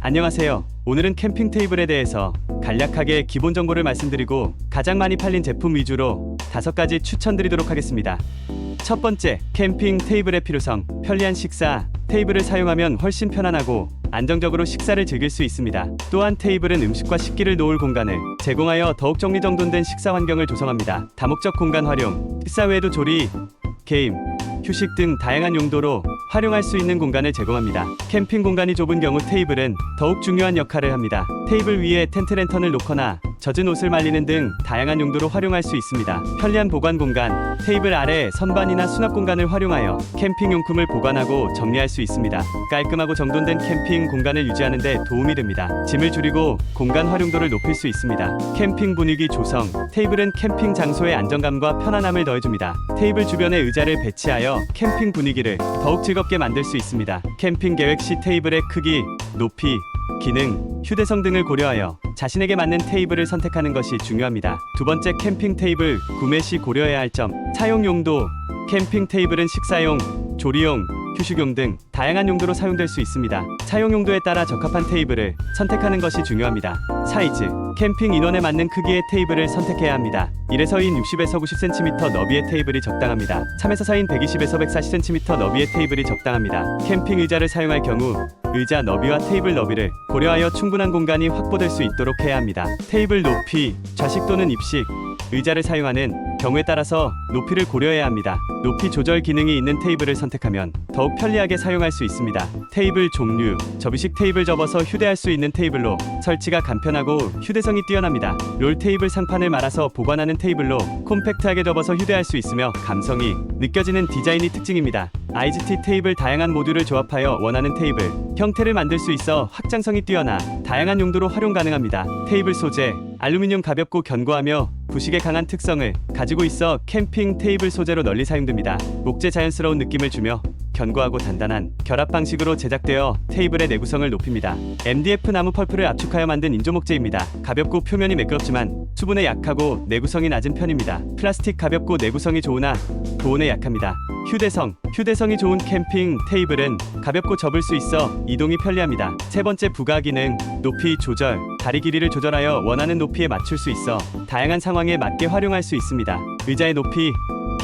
안녕하세요. 오늘은 캠핑 테이블에 대해서 간략하게 기본 정보를 말씀드리고 가장 많이 팔린 제품 위주로 다섯 가지 추천드리도록 하겠습니다. 첫 번째, 캠핑 테이블의 필요성. 편리한 식사. 테이블을 사용하면 훨씬 편안하고 안정적으로 식사를 즐길 수 있습니다. 또한 테이블은 음식과 식기를 놓을 공간을 제공하여 더욱 정리정돈된 식사 환경을 조성합니다. 다목적 공간 활용. 식사 외에도 조리, 게임, 휴식 등 다양한 용도로 활용할 수 있는 공간을 제공합니다. 캠핑 공간이 좁은 경우 테이블은 더욱 중요한 역할을 합니다. 테이블 위에 텐트 랜턴을 놓거나 젖은 옷을 말리는 등 다양한 용도로 활용할 수 있습니다. 편리한 보관 공간, 테이블 아래 선반이나 수납 공간을 활용하여 캠핑 용품을 보관하고 정리할 수 있습니다. 깔끔하고 정돈된 캠핑 공간을 유지하는 데 도움이 됩니다. 짐을 줄이고 공간 활용도를 높일 수 있습니다. 캠핑 분위기 조성, 테이블은 캠핑 장소의 안정감과 편안함을 더해줍니다. 테이블 주변에 의자를 배치하여 캠핑 분위기를 더욱 즐겁게 만들 수 있습니다. 캠핑 계획 시 테이블의 크기, 높이, 기능, 휴대성 등을 고려하여 자신에게 맞는 테이블을 선택하는 것이 중요합니다. 두 번째 캠핑 테이블 구매 시 고려해야 할 점. 사용 용도. 캠핑 테이블은 식사용, 조리용, 휴식용 등 다양한 용도로 사용될 수 있습니다. 사용 용도에 따라 적합한 테이블을 선택하는 것이 중요합니다. 사이즈. 캠핑 인원에 맞는 크기의 테이블을 선택해야 합니다. 1에서 2인 60에서 90cm 너비의 테이블이 적당합니다. 3에서 4인 120에서 140cm 너비의 테이블이 적당합니다. 캠핑 의자를 사용할 경우 의자 너비와 테이블 너비를 고려하여 충분한 공간이 확보될 수 있도록 해야 합니다. 테이블 높이, 좌식 또는 입식, 의자를 사용하는 경우에 따라서 높이를 고려해야 합니다. 높이 조절 기능이 있는 테이블을 선택하면 더욱 편리하게 사용할 수 있습니다. 테이블 종류, 접이식 테이블 접어서 휴대할 수 있는 테이블로 설치가 간편하고 휴대성이 뛰어납니다. 롤 테이블 상판을 말아서 보관하는 테이블로 콤팩트하게 접어서 휴대할 수 있으며 감성이 느껴지는 디자인이 특징입니다. IGT 테이블 다양한 모듈을 조합하여 원하는 테이블 형태를 만들 수 있어 확장성이 뛰어나 다양한 용도로 활용 가능합니다. 테이블 소재 알루미늄 가볍고 견고하며 부식에 강한 특성을 가지고 있어 캠핑 테이블 소재로 널리 사용됩니다. 목재 자연스러운 느낌을 주며 견고하고 단단한 결합 방식으로 제작되어 테이블의 내구성을 높입니다. MDF 나무 펄프를 압축하여 만든 인조 목재입니다. 가볍고 표면이 매끄럽지만 수분에 약하고 내구성이 낮은 편입니다. 플라스틱 가볍고 내구성이 좋으나 보온에 약합니다. 휴대성 휴대성이 좋은 캠핑 테이블은 가볍고 접을 수 있어 이동이 편리합니다. 세 번째 부가 기능 높이 조절 다리 길이를 조절하여 원하는 높이에 맞출 수 있어 다양한 상황에 맞게 활용할 수 있습니다. 의자의 높이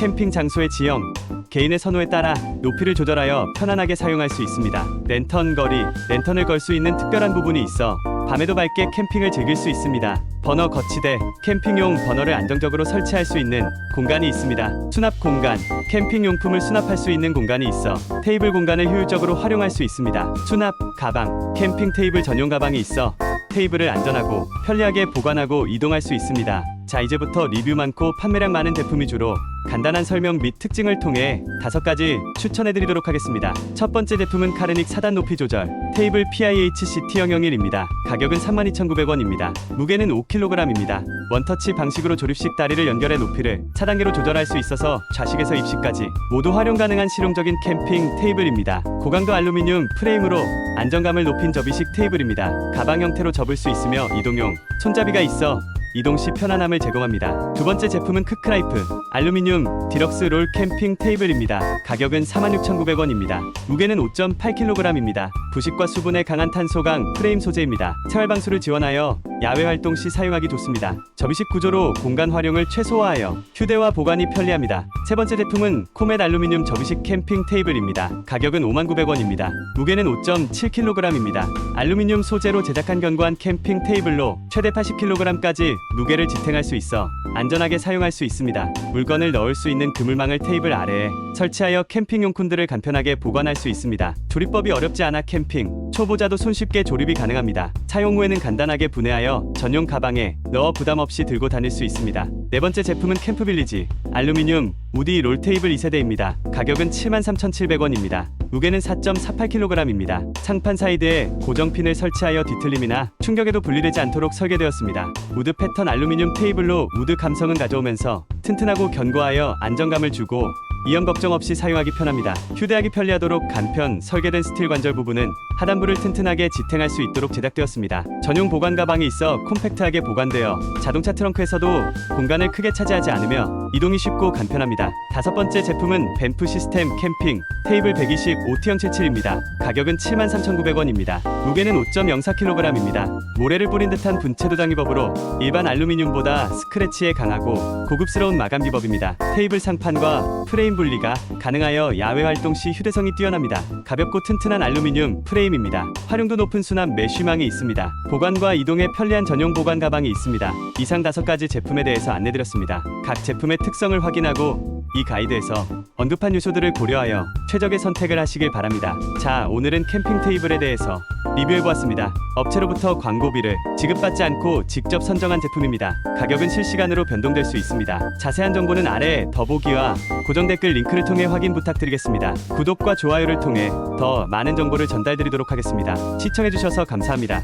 캠핑 장소의 지형 개인의 선호에 따라 높이를 조절하여 편안하게 사용할 수 있습니다. 랜턴 거리, 랜턴을 걸 수 있는 특별한 부분이 있어 밤에도 밝게 캠핑을 즐길 수 있습니다. 버너 거치대, 캠핑용 버너를 안정적으로 설치할 수 있는 공간이 있습니다. 수납 공간, 캠핑 용품을 수납할 수 있는 공간이 있어 테이블 공간을 효율적으로 활용할 수 있습니다. 수납, 가방, 캠핑 테이블 전용 가방이 있어 테이블을 안전하고 편리하게 보관하고 이동할 수 있습니다. 자 이제부터 리뷰 많고 판매량 많은 제품 위주로 간단한 설명 및 특징을 통해 다섯 가지 추천해드리도록 하겠습니다. 첫 번째 제품은 카르닉 4단 높이 조절 테이블 PIH CT001입니다. 가격은 32,900원입니다. 무게는 5kg입니다. 원터치 방식으로 조립식 다리를 연결해 높이를 4단계로 조절할 수 있어서 좌식에서 입식까지 모두 활용 가능한 실용적인 캠핑 테이블입니다. 고강도 알루미늄 프레임으로 안정감을 높인 접이식 테이블입니다. 가방 형태로 접을 수 있으며 이동용 손잡이가 있어 이동 시 편안함을 제공합니다. 두 번째 제품은 크크라이프 알루미늄 디럭스 롤 캠핑 테이블입니다. 가격은 46,900원입니다. 무게는 5.8kg입니다. 부식과 수분에 강한 탄소강 프레임 소재입니다. 생활 방수를 지원하여 야외 활동 시 사용하기 좋습니다. 접이식 구조로 공간 활용을 최소화하여 휴대와 보관이 편리합니다. 세 번째 제품은 코멧 알루미늄 접이식 캠핑 테이블입니다. 가격은 59,900원입니다. 무게는 5.7kg입니다. 알루미늄 소재로 제작한 견고한 캠핑 테이블로 최대 80kg까지 무게를 지탱할 수 있어 안전하게 사용할 수 있습니다. 물건을 넣을 수 있는 그물망을 테이블 아래에 설치하여 캠핑 용품들을 간편하게 보관할 수 있습니다. 조리법이 어렵지 않아 캠핑 초보자도 손쉽게 조립이 가능합니다. 사용 후에는 간단하게 분해하여 전용 가방에 넣어 부담 없이 들고 다닐 수 있습니다. 네 번째 제품은 캠프빌리지 알루미늄 우디 롤테이블 2세대입니다. 가격은 73,700원입니다. 무게는 4.48kg입니다. 상판 사이드에 고정핀을 설치하여 뒤틀림이나 충격에도 분리되지 않도록 설계되었습니다. 우드 패턴 알루미늄 테이블로 우드 감성은 가져오면서 튼튼하고 견고하여 안정감을 주고 이염 걱정 없이 사용하기 편합니다. 휴대하기 편리하도록 간편 설계된 스틸 관절 부분은 하단부를 튼튼하게 지탱할 수 있도록 제작되었습니다. 전용 보관 가방이 있어 콤팩트하게 보관되어 자동차 트렁크에서도 공간을 크게 차지하지 않으며 이동이 쉽고 간편합니다. 다섯 번째 제품은 뱀프 시스템 캠핑 테이블 120 오티형 77입니다. 가격은 73,900원입니다. 무게는 5.04kg입니다. 모래를 뿌린 듯한 분체 도장 기법으로 일반 알루미늄보다 스크래치에 강하고 고급스러운 마감 기법입니다. 테이블 상판과 프레임 분리가 가능하여 야외 활동 시 휴대성이 뛰어납니다. 가볍고 튼튼한 알루미늄 프레임입니다. 활용도 높은 수납 메쉬망이 있습니다. 보관과 이동에 편리한 전용 보관 가방이 있습니다. 이상 다섯 가지 제품에 대해서 안내드렸습니다. 각 제품의 특성을 확인하고 이 가이드에서 언급한 요소들을 고려하여 최적의 선택을 하시길 바랍니다. 자, 오늘은 캠핑 테이블에 대해서 리뷰해보았습니다. 업체로부터 광고비를 지급받지 않고 직접 선정한 제품입니다. 가격은 실시간으로 변동될 수 있습니다. 자세한 정보는 아래 더보기와 고정 댓글 링크를 통해 확인 부탁드리겠습니다. 구독과 좋아요를 통해 더 많은 정보를 전달드리도록 하겠습니다. 시청해주셔서 감사합니다.